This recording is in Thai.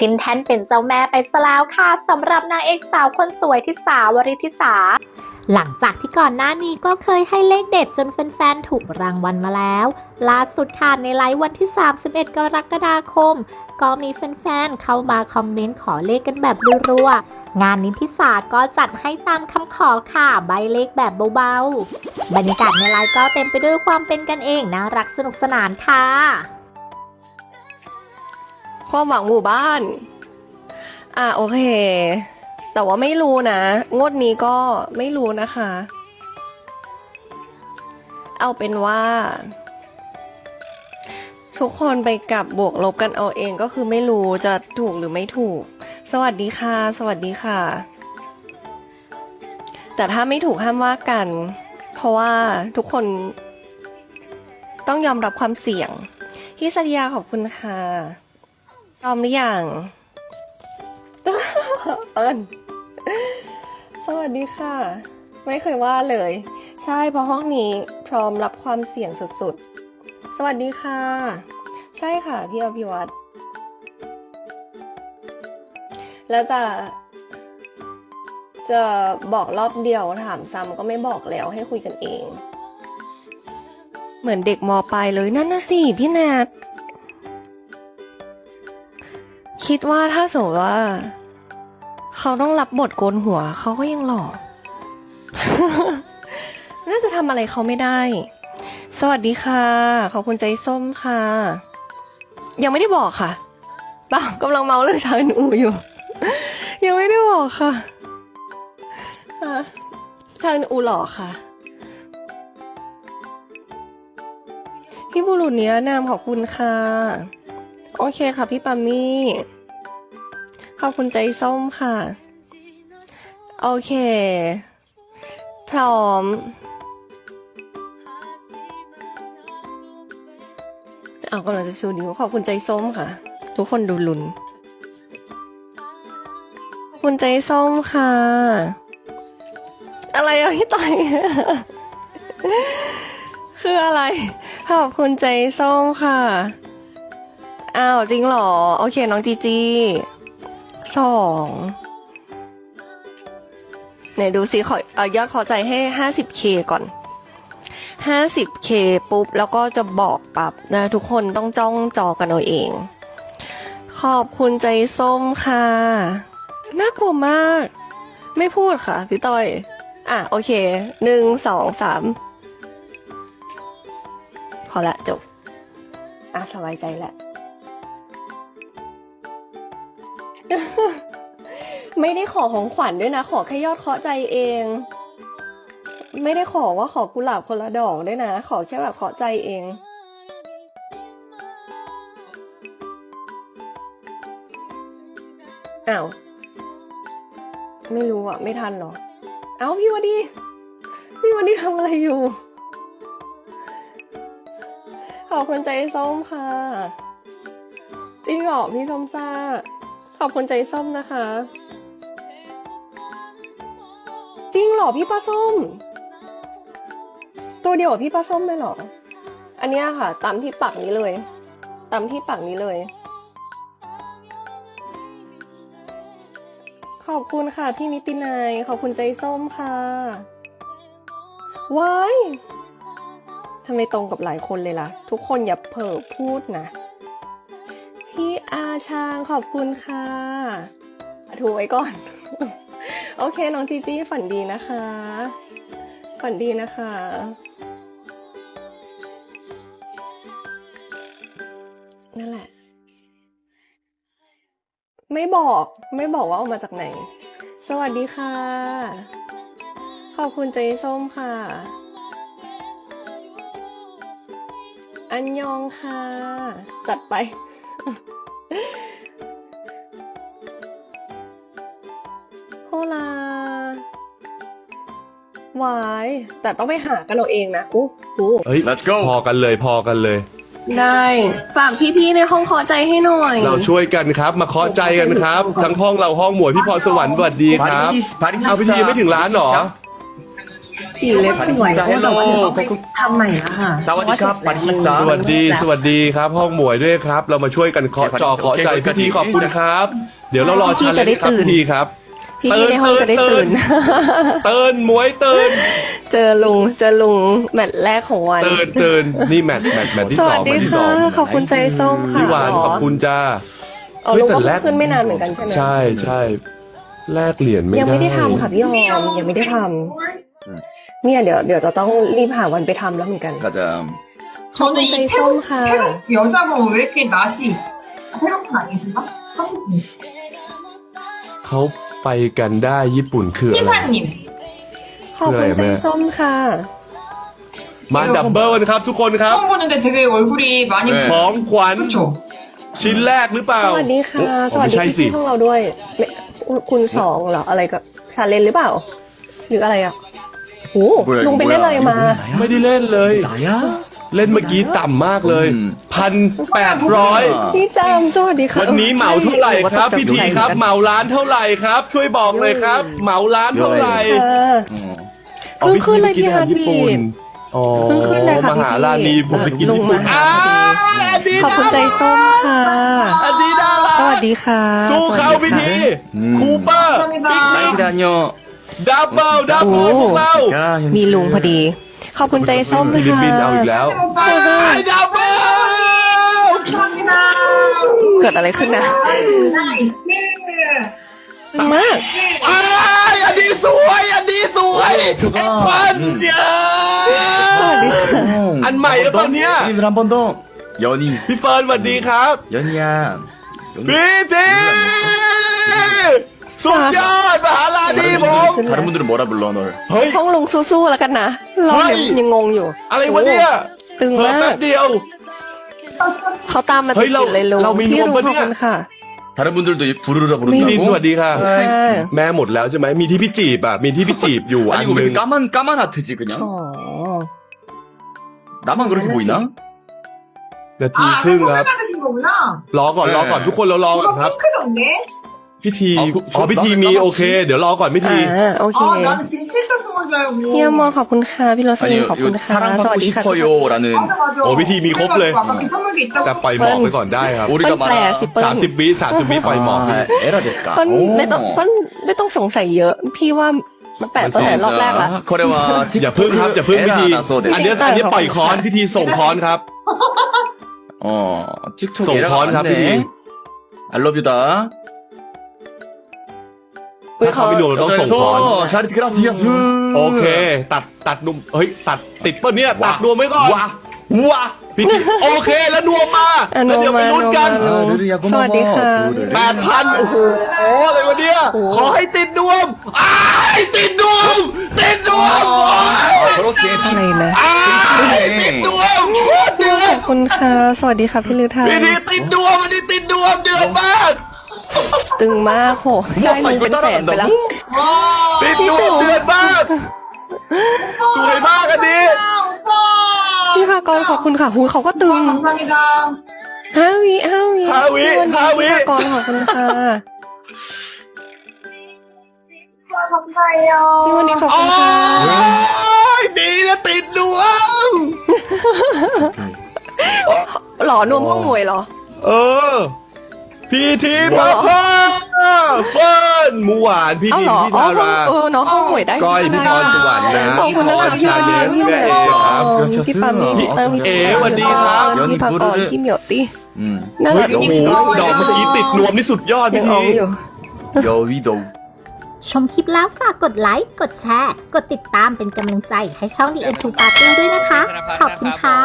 ขึ้นแท่นเป็นเจ้าแม่ไปซะแล้วค่ะสำหรับนางเอกสาวคนสวยทิสาวริธิสา หลังจากที่ก่อนหน้านี้ก็เคยให้เลขเด็ดจนแฟนๆถูกรางวัลมาแล้ว ล่าสุดค่ะในไลฟ์วันที่ 31 กรกฎาคม ก็มีแฟนๆเข้ามาคอมเมนต์ขอเลขกันแบบรัวๆงานนี้ทิสาก็จัดให้ตามคำขอค่ะใบเลขแบบเบาๆ บรรยากาศในไลฟ์ก็เต็มไปด้วยความเป็นกันเองน่ารักสนุกสนานค่ะ ความหวังหมู่บ้าน อะโอเค แต่ว่าไม่รู้นะ งวดนี้ก็ไม่รู้นะคะ เอาเป็นว่า ทุกคนไปกลับบวกลบกันเอาเองก็คือไม่รู้จะถูกหรือไม่ถูก สวัสดีค่ะ สวัสดีค่ะ แต่ถ้าไม่ถูกห้ามว่ากัน เพราะว่าทุกคนต้องยอมรับความเสี่ยงพี่สัตยาขอบคุณค่ะ ซ้อมหรือยังเอิญสวัสดีค่ะ ไม่เคยว่าเลย ใช่เพราะห้องนี้พร้อมรับความเสี่ยงสุดๆ สวัสดีค่ะ ใช่ค่ะพี่อภิวัตรแล้วจะ จะบอกรอบเดียวถามซ้ำก็ไม่บอกแล้วให้คุยกันเอง เหมือนเด็กมปลายเลยนั่นน่ะสิพี่แนท คิดว่าถ้าสมมติว่า เขาต้องรับบทโกนหัว เขาก็ยังหล่อ น่าจะทำอะไรเขาไม่ได้ สวัสดีค่ะ ขอบคุณใจส้มค่ะ ยังไม่ได้บอกค่ะเปล่ากำลังเมาเรื่องชาอูอยู่ ยังไม่ได้บอกค่ะะชาอูหล่อค่ะพี่บุรุษนิรนามขอบคุณค่ะ โอเคค่ะพี่ปามี่ ขอบคุณใจส้มค่ะ โอเค พร้อมเอากำลังจะชูนิ้วขอบคุณใจส้มค่ะ ทุกคนดูลุนขอบคุณใจส้มค่ะ อะไรอะพี่ต่อยคืออะไร ขอบคุณใจส้มค่ะ อ้าวจริงเหรอ โอเคน้องจีจี สองไหนดูสิขออ่อยอดขอใจให้ 50k ก่อน 50k ปุ๊บ แล้วก็จะบอกปรับนะทุกคนต้องจ้องจอกันเอาเอง ขอบคุณใจส้มค่ะ น่ากลัวมาก ไม่พูดค่ะพี่ต้อย อะ โอเคหนึ่งสองสามพอละจบ อะ สบายใจแล้ว ไม่ได้ขอของขวัญด้วยนะ ขอแค่ยอดเคาะใจเอง ไม่ได้ขอว่าขอกุหลาบคนละดอกด้วยนะ ขอแค่แบบเคาะใจเองอ้าวไม่รู้อะไม่ทันหรอ เอ้าพี่วันดี พี่วันดีทำอะไรอยู่ ขอบคุณใจส้มค่ะ จริงเหรอพี่ส้มซ่า ขอบคุณใจส้มนะคะ จริงเหรอพี่ปลาส้ม ตัวเดียวกับพี่ปลาส้มเลยเหรอ อันนี้ค่ะ ตามที่ปักนี้เลย ตามที่ปักนี้เลย ขอบคุณค่ะพี่นิตินายขอบคุณใจส้มค่ะว้ายทำไมตรงกับหลายคนเลยล่ะ ทุกคนอย่าเผลอพูดนะ พี่อาชางขอบคุณค่ะถูไว้ก่อน โอเค น้องจีจี้ฝันดีนะคะ ฝันดีนะคะนั่นแหละ ไม่บอกไม่บอกว่าเอามาจากไหน สวัสดีค่ะ ขอบคุณใจส้มค่ะ อันยองค่ะ จัดไป โฮลาวาย แต่ต้องไปหากันเราเองนะอู้หูเฮ้ย let's go พอกันเลยพอกันเลย ได้ ฝากพี่ๆในห้องเคาะใจให้หน่อย เราช่วยกันครับมาเคาะใจกันครับ ทั้งห้องเราห้องหมวยพี่พรสวรรค์สวัสดีครับ เอาพี่ทีไม่ถึงร้านหรอ สีเล็บสวยจะให้โลกทำใหม่แล้วค่ะสวัสดีครับปาริสาสวัสดีสวัสดีครับ ห้องหมวยด้วยครับ เรามาช่วยกันเคาะจอเคาะใจโอเคพิธีขอบคุณครับ เดี๋ยวเรารอพี่ชาจะเลได้นจ์ครับตื่นพิธีครับพี่ๆในห้องจะได้ตื่ตื่นนเตือนหมวยเตือนเจอลุงเจอลุงแมตช์แรกของวันเตือนเตือนนี่แมทแมทแมทที่สสวัอสงดีแมทที่สค่ะองขอบคุณใจส้มค่ะพี่หวานหรขอบคุณจ้าอ๋อลุงก็เฮ้ยแต่แรเพิ่งขึ้นไม่นานเหมือนกันใช่ไหมใช่ใช่แลกเหรียญไม่ยังไม่ได้ได้ทำค่ะพี่หอมยังไม่ได้ทำ เนี่ยเดี๋ยวเดี๋ยวจะต้องรีบหาวันไปทำแล้วเหมือนกัน ก็จะขาใใจส้มค่ะเดี๋ยวจะบอกว่ากิดอะไรสิให้ลองถามอีกทีว่าเขาไปกันได้ญี่ปุ่นคืออะไรขอบคุณใจส้มค่ะ มาดับเบิลนครับทุกคนครับทุกคนเห็นแต่ที่เกย์ของขวัญชิ้นแรกหรือเปล่า สวัสดีค่ะ สวัสดีพี่พวงเราด้วย คุณสองเหรออะไรก็ชาเลนหรือเปล่า หรืออะไรอะ โอ้ลุงไปเล่นอะไรมา ไม่ได้เล่นเลย เล่นเมื่อกี้ต่ำมากเลยพันแปดร้อยพี่จามสวัสดีครับวันนี้เหมาเท่าไหร่ครับพี่ทีครับ เหมาร้านเท่าไหร่ครับ ช่วยบอกเลยครับ เหมาร้านเท่าไหร่เพิ่งขึ้นเลยพี่ฮาร์ดบีดเพิ่งขึ้นเลยค่ะมหาลานีผมไปกินญี่ปุ่นอ้าขอบคุณใจส้มค่ะอันนี้ดาราสวัสดีค่ะสู้เขาพี่ทีคูเปอร์บิ๊กแมน 딸기 다녀. ดับเบิลดับเบิล โอ้ พวกเรา 야, มีลุงพอดี ขอบคุณใจส้ม ฟิลิป ค่ะ ปินส์เอาอีกแล้ว 오빠 ไอ้ดับเบิล 감사합니다. เกิดอะไรขึ้นนะ 네. ตึงมาก ไอ้ยอันนี้สวย อันนี้สวยเอ็กวันเย สวัสดีค่ะ อันใหม่หรือเปล่าเนี่ย 이들 한번 더. 연희. พี่เฟิร์นสวัสดีครับ 연희야. 연희. พี่ที สุดยอดมหาลานีผม 다른 분들은 뭐라 불러 널? เฮ้ย ห้องลุงสู้ๆแล้วกันนะเรา เฮ้ย ยังงงอยู่ อะไรวะเนี่ย ตึง เพิ่ม มา แป๊ ก บเดียว เขาตามมา เฮ้ ติ ยเรา ดๆเลยลุง เรามี พี่ นวม ลุง ปะ ข เนี่ อบ ย คุณค่ะ 다른 분들도 이 부르르라 พี่ลิน 부른다고? สวัสดีค่ะ ค่ะ แม่หมดแล้วใช่ไหมมีที่พี่จีบอ่ะ มีที่พี่จีบอยู่อั 아니 น 이거 ห 왜 นึ่ง 이렇게 까만 까만 하트지 อ๋ 그냥? อ 나만 그렇게 보이나? นาที 아, ครึ่ง 선물 ครับ 받으신 거구나. รอก่อนรอก่อนทุกคนเรารอก่อน 저거 ครับ 핑크가 없네. พิธี เอา อ๋อพิธีมี เอา โอเค ดี๋ยวรอก่อนพิธี อ่าโอเค 아, 나는 진짜 필터 쓴 건 줄 알고. พี่อมรขอบคุณค่ะ พี่โรสลิ 아니 นขอบคุณ 이거 ค่ะ สวัส 사랑받고 ดีค่ะ 싶어요라는 맞아, 맞아. 어, 비티 이미 그래가지고 곱래. 아까 그 선물 게 있다고. แต่ปล่อยหมอกไปก่อนได้ครับ เปิ้ 우리가 ลแปลสิเปิ้ล สามสิบวิสามสิบวิปล่อยหมอกพี่ 아, 에라 데스까? เปิ้ลไม่ต้องเปิ้ลไม่ต้องสงสัยเยอะ พี่ว่ามันแปลกตั้งแต่รอบแรกละ 거래와 อย่าพึ่งครับอย่าพึ่งพิธี 에라 나서 อันเนี้ย 데스. อันเนี้ยปล่อยคอนพิธีส่งคอนครับ 어, 틱톡 ส่งคอน 에라가 ครับพิธี 왔네. 알러뷰다. ถ้าเขาไม่ดูเราต้องส่งถอนชาติกราซิอาซูโอเค ตัดตัดดวมเฮ้ย ตัดติดป่ะเนี่ย ตัดดวมไว้ก่อนว้าว้าพี่โอเคแล้วดวงมาแล้วเดี๋ยวไปลุ้นกันสวัสดีค่ะแปดพันโอ้โหอะไรวะเนี่ยขอให้ติดดวงอ้าติดดวมติดดวมโอเคอะไรนะอ้ายติดดวงโคตรเดือดคุณค่ะสวัสดีค่ะพี่ลือทาพี่ติดดวมวันนี้ติดดวมเดือดมาก ตึงมากโหใช่ลุงเป็นแสนไปแล้วติดดูเดือดมากสวยมากอันนี้พี่พากรขอบคุณค่ะหูเขาก็ตึงฮาวิฮาวิฮาวิห้าวิพากรขอบคุณค่ะพี่วันนี้ขอบคุณค่ะดีนะติดดวงหล่อนวมข้องมวยเหรอ เออ พี่ทีมาเพิ่เฟิร์นเมื่อวานพี่ดินพี่ดาราเออน้องข้าวหวยได้ก้อยพี่พรสวรรค์นะขอบคุณนะคะพี่เอ๋ครับพี่ปามีพี่เติมเอ๋วันดีครับพี่ภากก่อนพี่เหมียวตี้นั่นแหละพี่ดอกเมื่อกี้ติดนวมที่สุดยอดพี่ทีโยวีโดชมคลิปแล้วฝากกดไลค์ กดแชร์ กดติดตามเป็นกำลังใจให้ช่องดีเอ็นทูปาร์ตี้ด้วยนะคะ ขอบคุณค่ะ